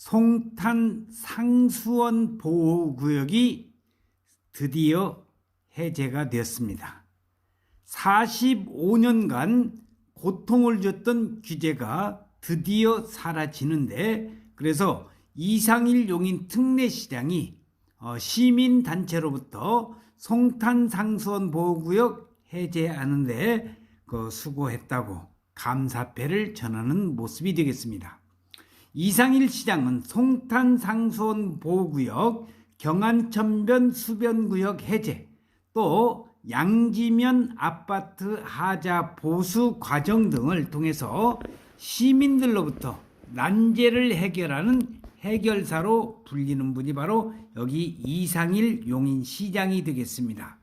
송탄 상수원 보호구역이 드디어 해제가 되었습니다. 45년간 고통을 줬던 규제가 드디어 사라지는데 그래서 이상일 용인 특례시장이 어, 시민단체로부터 송탄 상수원 보호구역 해제하는데 그 수고했다고 감사패를 전하는 모습이 되겠습니다. 이상일 시장은 송탄 상수원 보호구역, 경안천변 수변구역 해제, 또 양지면 아파트 하자 보수 과정 등을 통해서 시민들로부터 난제를 해결하는 해결사로 불리는 분이 바로 여기 이상일 용인 시장이 되겠습니다.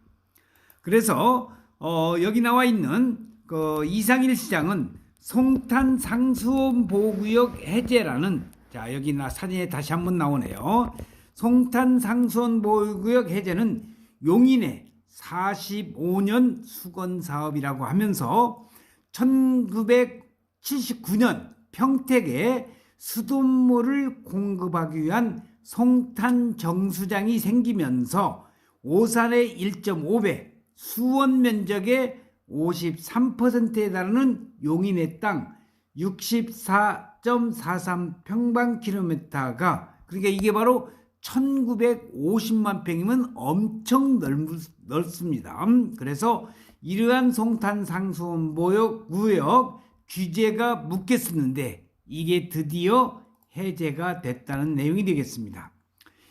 그래서 어, 여기 나와 있는 그 이상일 시장은 송탄 상수원 보호구역 해제라는 자 여기 나 사진에 다시 한번 나오네요. 송탄 상수원 보호구역 해제는 용인의 45년 수건 사업이라고 하면서 1979년 평택에 수돗물을 공급하기 위한 송탄 정수장이 생기면서 오산의 1.5배, 수원 면적의 53%에 달하는 용인의 땅 64.43 평방킬로미터가 그러니까 이게 바로 1950만 평이면 엄청 넓, 넓습니다. 그래서 이러한 송탄 상수원 보역 구역 규제가 묶였었는데 이게 드디어 해제가 됐다는 내용이 되겠습니다.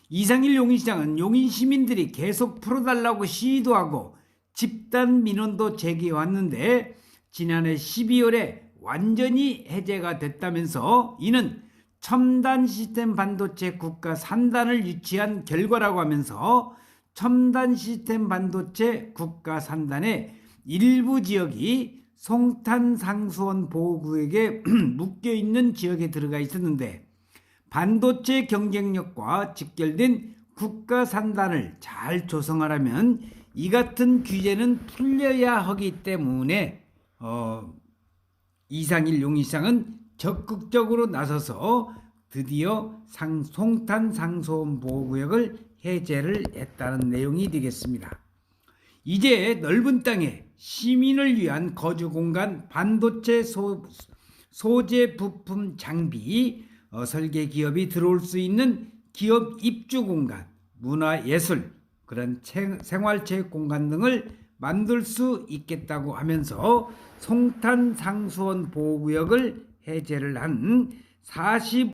이상일 용인시장은 용인 시민들이 계속 풀어달라고 시도하고 집단 민원도 제기해왔는데 지난해 12월에 완전히 해제가 됐다면서 이는 첨단 시스템 반도체 국가 산단을 유치한 결과라고 하면서 첨단 시스템 반도체 국가 산단의 일부 지역이 송탄 상수원 보호구역에 묶여 있는 지역에 들어가 있었는데 반도체 경쟁력과 직결된 국가 산단을 잘 조성하려면 이 같은 규제는 풀려야 하기 때문에 어, 이상일 용인시장은 적극적으로 나서서 드디어 상, 송탄 상수원 보호구역을 해제를 했다는 내용이 되겠습니다. 이제 넓은 땅에 시민을 위한 거주 공간, 반도체 소, 소재 부품 장비, 어, 설계 기업이 들어올 수 있는 기업 입주 공간, 문화 예술, 그런 체, 생활체육 공간 등을 만들 수 있겠다고 하면서 송탄 상수원 보호구역을 해제를 한 40.